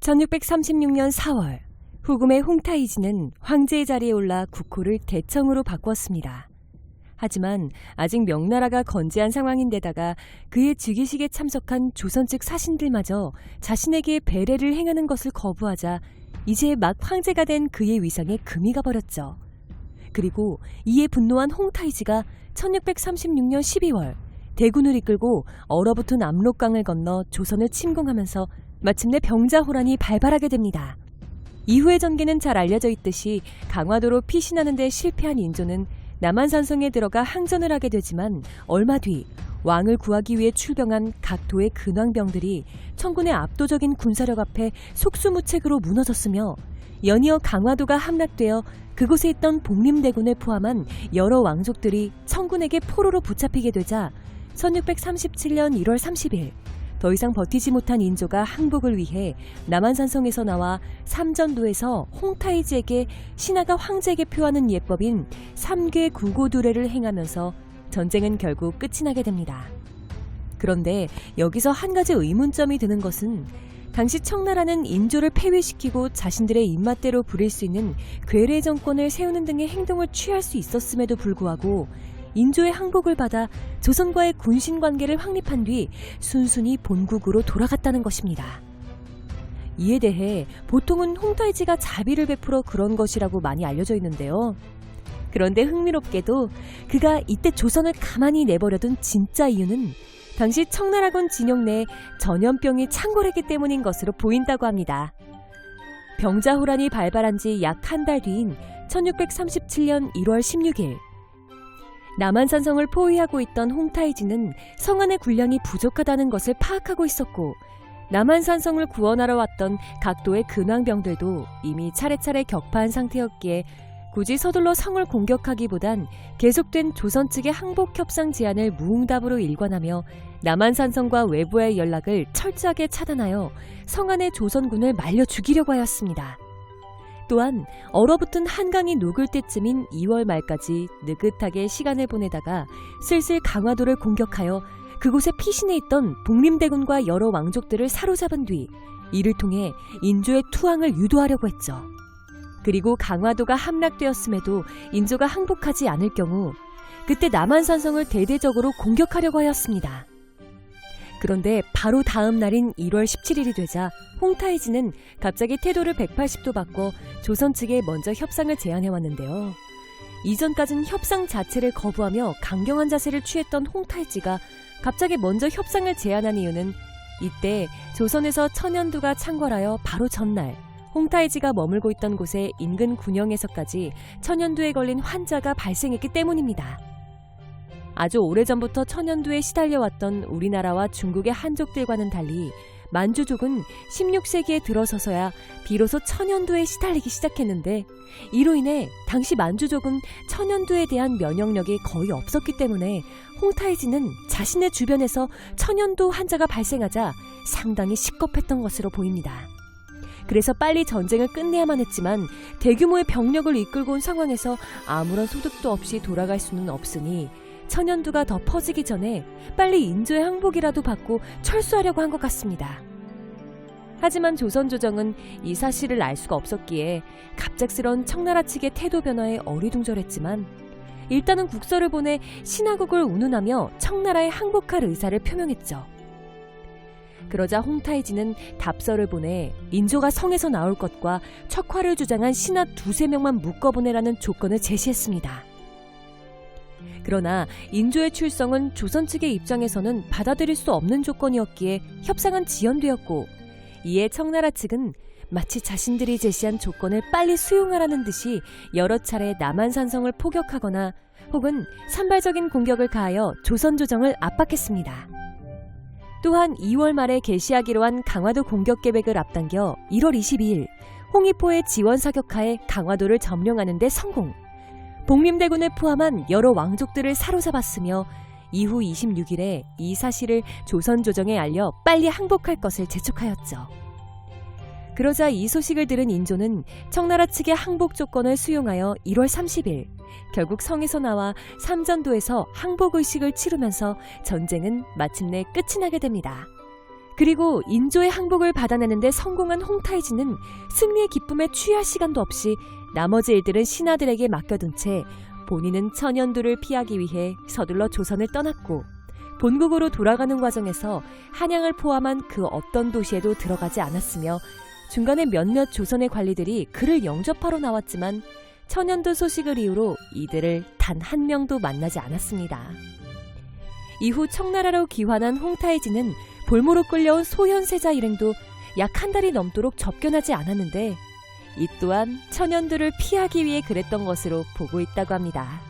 1636년 4월 후금의 홍타이지는 황제의 자리에 올라 국호를 대청으로 바꾸었습니다. 하지만 아직 명나라가 건재한 상황인데다가 그의 즉위식에 참석한 조선 측 사신들마저 자신에게 배례를 행하는 것을 거부하자 이제 막 황제가 된 그의 위상에 금이 가버렸죠. 그리고 이에 분노한 홍타이지가 1636년 12월 대군을 이끌고 얼어붙은 압록강을 건너 조선을 침공하면서 마침내 병자호란이 발발하게 됩니다. 이후의 전개는 잘 알려져 있듯이 강화도로 피신하는 데 실패한 인조는 남한산성에 들어가 항전을 하게 되지만 얼마 뒤 왕을 구하기 위해 출병한 각 도의 근왕병들이 청군의 압도적인 군사력 앞에 속수무책으로 무너졌으며 연이어 강화도가 함락되어 그곳에 있던 복림대군을 포함한 여러 왕족들이 청군에게 포로로 붙잡히게 되자 1637년 1월 30일 더 이상 버티지 못한 인조가 항복을 위해 남한산성에서 나와 삼전도에서 홍타이지에게 신하가 황제에게 표하는 예법인 삼괴 구고두례를 행하면서 전쟁은 결국 끝이 나게 됩니다. 그런데 여기서 한 가지 의문점이 드는 것은 당시 청나라는 인조를 폐위시키고 자신들의 입맛대로 부릴 수 있는 괴뢰 정권을 세우는 등의 행동을 취할 수 있었음에도 불구하고 인조의 항복을 받아 조선과의 군신 관계를 확립한 뒤 순순히 본국으로 돌아갔다는 것입니다. 이에 대해 보통은 홍타이지가 자비를 베풀어 그런 것이라고 많이 알려져 있는데요. 그런데 흥미롭게도 그가 이때 조선을 가만히 내버려둔 진짜 이유는 당시 청나라군 진영 내에 전염병이 창궐했기 때문인 것으로 보인다고 합니다. 병자호란이 발발한 지 약 한 달 뒤인 1637년 1월 16일 남한산성을 포위하고 있던 홍타이지는 성안의 군량이 부족하다는 것을 파악하고 있었고 남한산성을 구원하러 왔던 각도의 근왕병들도 이미 차례차례 격파한 상태였기에 굳이 서둘러 성을 공격하기보단 계속된 조선 측의 항복 협상 제안을 무응답으로 일관하며 남한산성과 외부의 연락을 철저하게 차단하여 성안의 조선군을 말려 죽이려고 하였습니다. 또한 얼어붙은 한강이 녹을 때쯤인 2월 말까지 느긋하게 시간을 보내다가 슬슬 강화도를 공격하여 그곳에 피신해 있던 복림대군과 여러 왕족들을 사로잡은 뒤 이를 통해 인조의 투항을 유도하려고 했죠. 그리고 강화도가 함락되었음에도 인조가 항복하지 않을 경우 그때 남한산성을 대대적으로 공격하려고 하였습니다. 그런데 바로 다음 날인 1월 17일이 되자 홍타이지는 갑자기 태도를 180도 바꿔 조선 측에 먼저 협상을 제안해 왔는데요. 이전까진 협상 자체를 거부하며 강경한 자세를 취했던 홍타이지가 갑자기 먼저 협상을 제안한 이유는 이때 조선에서 천연두가 창궐하여 바로 전날 홍타이지가 머물고 있던 곳의 인근 군영에서까지 천연두에 걸린 환자가 발생했기 때문입니다. 아주 오래전부터 천연두에 시달려왔던 우리나라와 중국의 한족들과는 달리 만주족은 16세기에 들어서서야 비로소 천연두에 시달리기 시작했는데 이로 인해 당시 만주족은 천연두에 대한 면역력이 거의 없었기 때문에 홍타이지는 자신의 주변에서 천연두 환자가 발생하자 상당히 식겁했던 것으로 보입니다. 그래서 빨리 전쟁을 끝내야만 했지만 대규모의 병력을 이끌고 온 상황에서 아무런 소득도 없이 돌아갈 수는 없으니 천연두가 더 퍼지기 전에 빨리 인조의 항복이라도 받고 철수하려고 한 것 같습니다. 하지만 조선 조정은 이 사실을 알 수가 없었기에 갑작스런 청나라 측의 태도 변화에 어리둥절했지만 일단은 국서를 보내 신하국을 운운하며 청나라에 항복할 의사를 표명했죠. 그러자 홍타이지는 답서를 보내 인조가 성에서 나올 것과 척화를 주장한 신하 두세 명만 묶어보내라는 조건을 제시했습니다. 그러나 인조의 출성은 조선 측의 입장에서는 받아들일 수 없는 조건이었기에 협상은 지연되었고 이에 청나라 측은 마치 자신들이 제시한 조건을 빨리 수용하라는 듯이 여러 차례 남한산성을 포격하거나 혹은 산발적인 공격을 가하여 조선 조정을 압박했습니다. 또한 2월 말에 개시하기로 한 강화도 공격 계획을 앞당겨 1월 22일 홍의포의 지원 사격하에 강화도를 점령하는 데 성공. 복림대군을 포함한 여러 왕족들을 사로잡았으며 이후 26일에 이 사실을 조선 조정에 알려 빨리 항복할 것을 재촉하였죠. 그러자 이 소식을 들은 인조는 청나라 측의 항복 조건을 수용하여 1월 30일 결국 성에서 나와 삼전도에서 항복 의식을 치르면서 전쟁은 마침내 끝이 나게 됩니다. 그리고 인조의 항복을 받아내는데 성공한 홍타이지는 승리의 기쁨에 취할 시간도 없이 나머지 일들은 신하들에게 맡겨둔 채 본인은 천연두를 피하기 위해 서둘러 조선을 떠났고 본국으로 돌아가는 과정에서 한양을 포함한 그 어떤 도시에도 들어가지 않았으며 중간에 몇몇 조선의 관리들이 그를 영접하러 나왔지만 천연두 소식을 이유로 이들을 단 한 명도 만나지 않았습니다. 이후 청나라로 귀환한 홍타이지는 볼모로 끌려온 소현세자 일행도 약 한 달이 넘도록 접견하지 않았는데 이 또한 천연두를 피하기 위해 그랬던 것으로 보고 있다고 합니다.